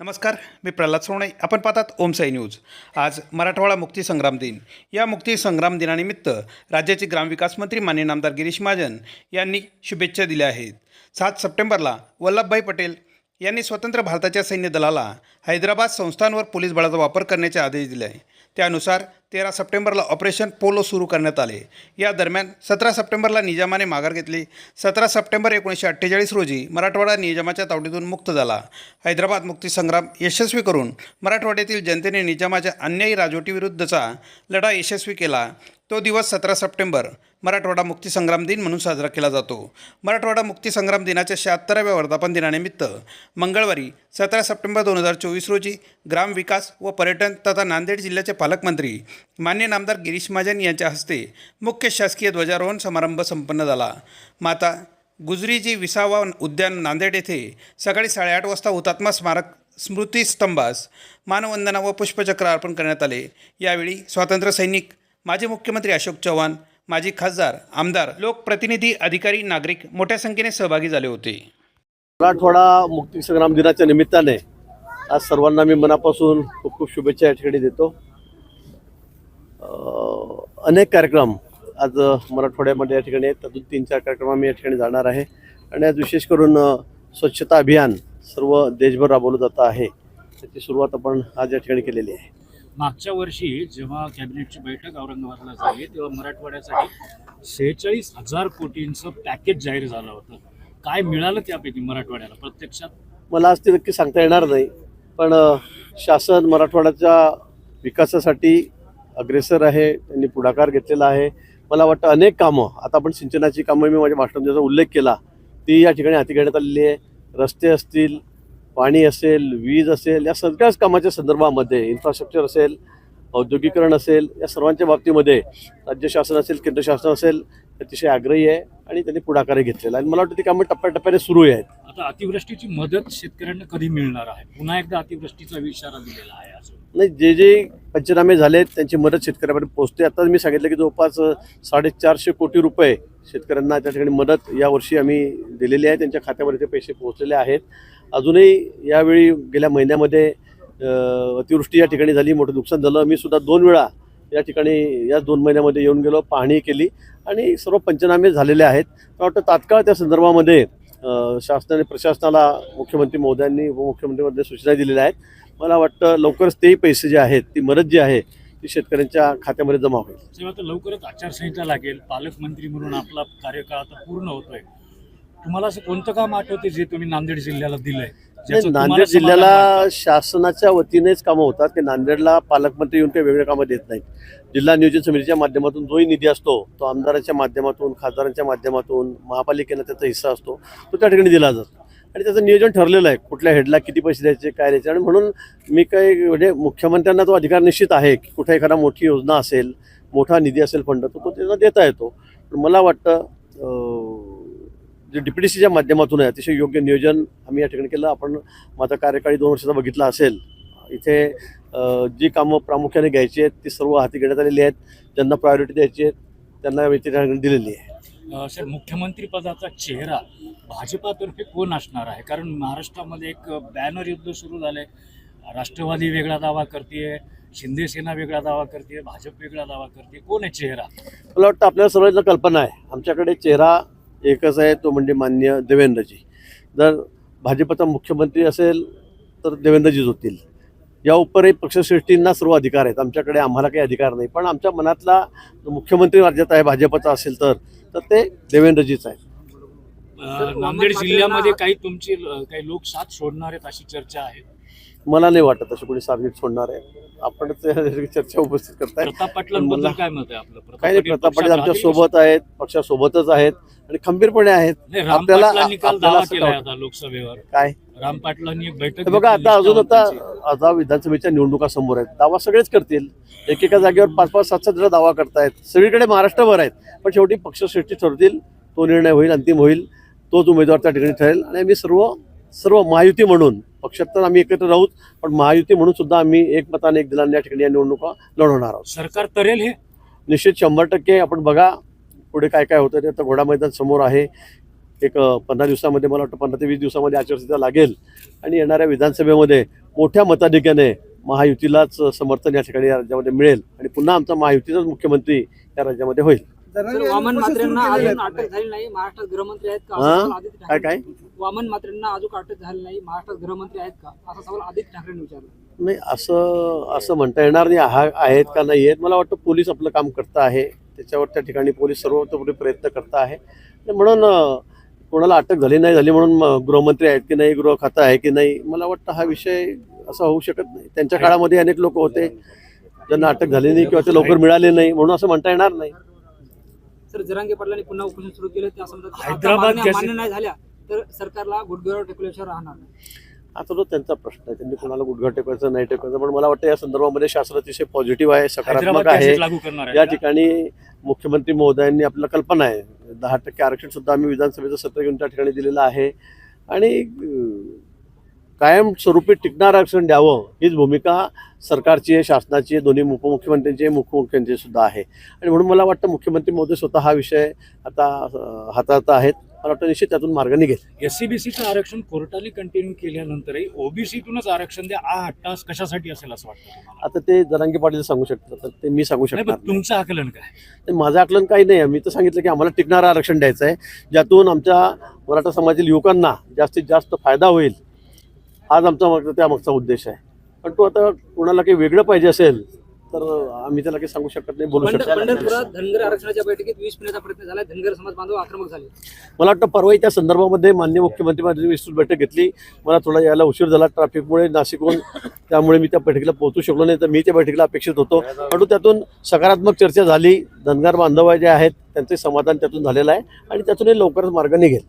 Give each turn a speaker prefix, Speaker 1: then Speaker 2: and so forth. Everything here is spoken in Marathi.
Speaker 1: नमस्कार मी प्रल्हाद सोवणे आपण पाहतात ओमसाई न्यूज. आज मराठवाडा मुक्ती संग्राम दिन. या मुक्ती संग्राम दिनानिमित्त राज्याचे ग्रामविकास मंत्री मान्य नामदार गिरीश महाजन यांनी शुभेच्छा दिल्या आहेत. सात सप्टेंबरला वल्लभभाई पटेल यांनी स्वतंत्र भारताच्या सैन्य दलाला हैदराबाद संस्थांवर पोलीस बळाचा वापर करण्याचे आदेश दिले आहे. त्यानुसार तेरा सप्टेंबरला ऑपरेशन पोलो सुरू करण्यात आले. या दरम्यान सतरा सप्टेंबरला निजामाने माघार घेतली. सतरा सप्टेंबर एकोणीसशे अठ्ठेचाळीस रोजी मराठवाडा निजामाच्या तावडीतून मुक्त झाला. हैदराबाद मुक्तीसंग्राम यशस्वी करून मराठवाड्यातील जनतेने निजामाच्या अन्यायी राजवटीविरुद्धचा लढा यशस्वी केला. तो दिवस सतरा सप्टेंबर मराठवाडा मुक्तिसंग्राम दिन म्हणून साजरा केला जातो. मराठवाडा मुक्तीसंग्राम दिनाच्या शहात्तराव्या वर्धापन दिनानिमित्त मंगळवारी सतरा सप्टेंबर दोन हजार चोवीस रोजी ग्रामविकास व पर्यटन तथा नांदेड जिल्ह्याचे पालकमंत्री मान्य नामदार गिरीश महाजन यांच्या हस्ते मुख्य शासकीय ध्वजारोहण समारंभ संपन्न झाला. माता गुजरीजी विसावा उद्यान नांदेड येथे सकाळी साडेआठ वाजता हुतात्मा स्मारक स्मृतीस्तंभास मानवंदना व पुष्पचक्र अर्पण करण्यात आले. यावेळी स्वातंत्र्य सैनिक माजी मुख्यमंत्री अशोक चव्हाण माजी खासदार आमदार लोकप्रतिनिधी अधिकारी नागरिक मोठ्या संख्येने सहभागी झाले होते.
Speaker 2: मराठवाडा मुक्ती संग्राम दिनाच्या निमित्ताने आज सर्वांना मी मनापासून खूप खूप शुभेच्छा या ठिकाणी देतो. अनेक कार्यक्रम आज मराठवाड्यामध्ये या ठिकाणी आहेत. त्यातून तीन चार कार्यक्रम आम्ही या ठिकाणी जाणार आहे. आणि आज विशेष करून स्वच्छता अभियान सर्व देशभर राबवलं जातं आहे. त्याची सुरुवात आपण आज या ठिकाणी केलेली आहे.
Speaker 3: मागच्या वर्षी जेव्हा कॅबिनेटची बैठक औरंगाबादला झाली तेव्हा मराठवाड्यासाठी सेहेचाळीस हजार कोटींचं पॅकेज जाहीर झालं होतं. काय मिळालं त्यापैकी मराठवाड्याला प्रत्यक्षात?
Speaker 2: मला आज ते नक्की सांगता येणार नाही पण शासन मराठवाड्याच्या विकासासाठी अग्रेसर आहे त्यांनी पुढाकार घेतलेला आहे. मला वाटतं अनेक कामं आता आपण सिंचनाची कामं मी माझ्या भाषणात ज्याचा उल्लेख केला ती या ठिकाणी हाती घेण्यात आलेली आहे. रस्ते असतील पाणी असेल वीज असेल या सगळ्याच कामाच्या संदर्भामध्ये इन्फ्रास्ट्रक्चर असेल औद्योगिकरण असेल या सर्वांच्या बाबतीमध्ये राज्य शासन असेल केंद्र शासन असेल अतिशय आग्रही आहे आणि त्यांनी पुढाकारही घेतलेला आहे. आणि मला वाटतं ती कामं टप्प्याटप्प्याने सुरू आहेत.
Speaker 3: आता अतिवृष्टीची मदत शेतकऱ्यांना कधी मिळणार आहे? पुन्हा एकदा अतिवृष्टीचा इशारा दिलेला आहे
Speaker 2: नाही जे जे पंचनामे झालेत त्यांची मदत शेतकऱ्यापर्यंत पोहोचते. आता मी सांगितलं की जवळपास साडेचारशे कोटी रुपये शेतकऱ्यांना त्या ठिकाणी मदत यावर्षी आम्ही दिलेली आहे. त्यांच्या खात्यामध्ये ते पैसे पोहोचलेले आहेत. अजूनही यावेळी गेल्या महिन्यामध्ये अतिवृष्टी या ठिकाणी झाली मोठं नुकसान झालं. मी सुद्धा दोन वेळा या ठिकाणी या दोन महिन्यामध्ये येऊन गेलो पाहणी केली आणि सर्व पंचनामे झालेले आहेत. मला वाटतं तात्काळ त्या संदर्भामध्ये शासनाने प्रशासनाला मुख्यमंत्री महोदयांनी उपमुख्यमंत्रीमध्ये सूचना दिलेल्या आहेत. मला वाटतं लवकरच तेही पैसे जे आहेत ती मदत जी आहे ती शेतकऱ्यांच्या खात्यामध्ये जमा होईल.
Speaker 3: आता लवकरच आचारसंहिता लागेल पालकमंत्री म्हणून आपला कार्यकाळ आता पूर्ण होतोय तुम्हाला असं कोणतं काम आठवते जे तुम्ही नांदेड जिल्ह्याला दिलंय? ज्याचं
Speaker 2: नाही,
Speaker 3: तुम्हाला
Speaker 2: नांदेड जिल्ह्याला? शासनाच्या वतीनेच कामं होतात. की नांदेडला पालकमंत्री येऊन काही वेगळे कामं देत नाहीत. जिल्हा नियोजन समितीच्या माध्यमातून जोही निधी असतो तो आमदाराच्या माध्यमातून खासदारांच्या माध्यमातून महापालिकेनं त्याचा हिस्सा असतो तो त्या ठिकाणी दिला जातो. आणि त्याचं नियोजन ठरलेलं आहे कुठल्या हेडला किती पैसे द्यायचे काय द्यायचे. आणि म्हणून मी काही म्हणजे मुख्यमंत्र्यांना तो अधिकार निश्चित आहे की कुठे एखादा मोठी योजना असेल मोठा निधी असेल फंड तर तो त्यांना देता येतो. पण मला वाटतं अं, जे डीपीडीसीच्या माध्यमातून आहे अतिशय योग्य नियोजन आम्ही या ठिकाणी केलं. आपण माझा कार्यकाळी दोन वर्षाचा बघितला असेल. इथे जी कामं प्रामुख्याने घ्यायची आहेत ती सर्व हाती घेण्यात आलेली आहेत. ज्यांना प्रायोरिटी द्यायची आहेत त्यांना ठिकाणी दिलेली आहे.
Speaker 3: सर मुख्यमंत्री पदाचा चेहरा भाजपातर्फे कोण असणार आहे? कारण महाराष्ट्रामध्ये एक बॅनर युद्ध सुरू झालंय. राष्ट्रवादी वेगळा दावा करते शिंदे सेना वेगळा दावा करते भाजप वेगळा दावा करते कोण आहे चेहरा?
Speaker 2: मला वाटतं आपल्याला सर्वांना कल्पना आहे. आमच्याकडे चेहरा एकच आहे तो म्हणजे मान्य देवेंद्रजी. जर भाजपचा मुख्यमंत्री असेल तर देवेंद्रजीच होतील. या उपरही पक्षश्रेष्ठींना सर्व अधिकार आहेत. आमच्याकडे आम्हाला काही अधिकार नाही. पण आमच्या मनातला जो मुख्यमंत्री राज्यात आहे भाजपचा असेल तर तर ते देवेंद्रजीच आहेत.
Speaker 3: अं, नांदेड जिल्ह्यामध्ये काही तुमची काही लोक साथ सोडणार आहेत अशी चर्चा आहे?
Speaker 2: मला नाही वाटत असं कोणी सार्वजनिक सोडणार आहे. आपण चर्चा उपस्थित करताय.
Speaker 3: प्रताप पाटलांबद्दल
Speaker 2: मला-
Speaker 3: काय मत आहे आपलं?
Speaker 2: काही नाही
Speaker 3: पाटील
Speaker 2: प्रताप पाटील आमच्यासोबत आहेत पक्षासोबतच आहेत. आणि खंबीरपणे आहेत. आपल्याला- असं वाटतं.
Speaker 3: आता लोकसभेवर.
Speaker 2: काय?
Speaker 3: राम पाटलांनी एक बैठक
Speaker 2: हे बघा
Speaker 3: घेतली,
Speaker 2: आता अजून आता. आता विधानसभेच्या निवडणुका समोर आहेत. दावा सगळेच करतील. एकेका जागेवर पाच पाच सात सात जण दावा करतायत. सगळीकडे महाराष्ट्रभर आहेत. पण शेवटी पक्षश्रेष्ठी ठरतील तो निर्णय होईल अंतिम होईल तोच उमेदवार त्या ठिकाणी ठरेल. आणि आम्ही सर्व सर्व महायुती म्हणून पक्षात तर आम्ही एकत्र राहूच पण महायुती म्हणून सुद्धा आम्ही एकमताने एक दिलाने या ठिकाणी या निवडणुका लढवणार आहोत.
Speaker 3: सरकार तरेल हे?
Speaker 2: निश्चित शंभर टक्के. आपण बघा पुढे काय काय होतं ते आता घोडा मैदान समोर आहे. एक पंधरा दिवसामध्ये मला वाटतं पंधरा ते वीस दिवसामध्ये आचारसंहिता लागेल. आणि येणाऱ्या विधानसभेमध्ये मोठ्या मताधिक्याने महायुतीलाच समर्थन या ठिकाणी या राज्यामध्ये मिळेल. आणि पुन्हा आमचा महायुतीचाच मुख्यमंत्री या राज्यामध्ये होईल.
Speaker 4: वामन म्हात्रेंना अजून अटक झाली नाही. महाराष्ट्रात गृहमंत्री आहेत का? असा सवाल आदित्य
Speaker 2: काय
Speaker 4: ठाकरे
Speaker 2: काय?
Speaker 4: वामन अजून अटक झाली नाही? महाराष्ट्रात गृहमंत्री आहेत का? असा सवाल आदित्य ठाकरेंनी विचारला.
Speaker 2: नाही असं असं म्हणता येणार नाही. हा आहेत का नाही आहेत? मला वाटतं पोलीस आपलं काम करतं आहे. त्याच्यावर त्या ठिकाणी पोलीस सर्वतोपरी प्रयत्न करत आहे. म्हणून कोणाला अटक झाली नाही झाली म्हणून गृहमंत्री आहेत की नाही गृह खातं आहे की नाही मला वाटतं हा विषय असा होऊ शकत नाही. त्यांच्या काळामध्ये अनेक लोक होते ज्यांना अटक झाली नाही किंवा ते लवकर मिळाले नाही म्हणून असं म्हणता येणार नाही.
Speaker 4: सर जरांगे पाटलांनी पुन्हा उपोषण सुरू केलं त्या
Speaker 3: हैदराबाद
Speaker 4: मान्य नाही झाल्या तर सरकारला गुडघ्यावर टेकल्याशिवाय राहणार नाही.
Speaker 2: आता तो त्यांचा प्रश्न आहे. त्यांनी कोणाला गुडघा टेकवायचं नाही टेकवायचं. पण मला वाटतं या संदर्भामध्ये शास्त्र अतिशय पॉझिटिव्ह आहे सकारात्मक आहे. या? ठिकाणी मुख्यमंत्री महोदयांनी आपल्याला कल्पना आहे. दहा टक्के आरक्षण सुद्धा आम्ही विधानसभेचं सत्र घेऊन त्या ठिकाणी दिलेलं आहे. आणि कायमस्वरूपी टिकणारं आरक्षण द्यावं हीच भूमिका सरकारची आहे शासनाची आहे दोन्ही उपमुख्यमंत्र्यांची आहे मुख्यमंत्र्यांची सुद्धा आहे. आणि म्हणून मला वाटतं मुख्यमंत्री महोदय स्वतः हा विषय आता हाताळत आहेत. मला वाटतं निश्चित त्यातून मार्ग निघेल.
Speaker 3: एससीबीसीचं आरक्षण कोर्टाने कंटिन्यू केल्यानंतरही ओबीसीतूनच आरक्षण द्या. आ हट्टास कशासाठी असेल असं वाटतं
Speaker 2: आता ते जरांगी पाटील सांगू शकतात तर ते मी सांगू
Speaker 3: पण तुमचं आकलन काय?
Speaker 2: माझं आकलन काही नाही मी तर सांगितलं की आम्हाला टिकणारं आरक्षण द्यायचं आहे ज्यातून आमच्या मराठा समाजातील युवकांना जास्तीत जास्त फायदा होईल. हाच आमचा मागचा त्यामागचा उद्देश आहे. पण तो आता कोणाला काही वेगळं पाहिजे असेल तर आम्ही त्याला काही सांगू शकत नाही बोलू शकत
Speaker 4: पंढरपुरात धनगर आरक्षणाच्या बैठकीत वीस पिण्याचा प्रयत्न झाला धनगर समाज बांधव आक्रमक झाले.
Speaker 2: मला वाटतं परवाही त्या संदर्भामध्ये मान्य मुख्यमंत्री विस्तृत बैठक घेतली. मला थोडा यायला उशीर झाला ट्रॅफिकमुळे नाशिकहून त्यामुळे मी त्या बैठकीला पोहोचू शकलो नाही तर मी त्या बैठकीला अपेक्षित होतो. परंतु त्यातून सकारात्मक चर्चा झाली. धनगर बांधव जे आहेत त्यांचे समाधान त्यातून झालेलं आहे आणि त्यातूनही लवकरच मार्ग निघेल.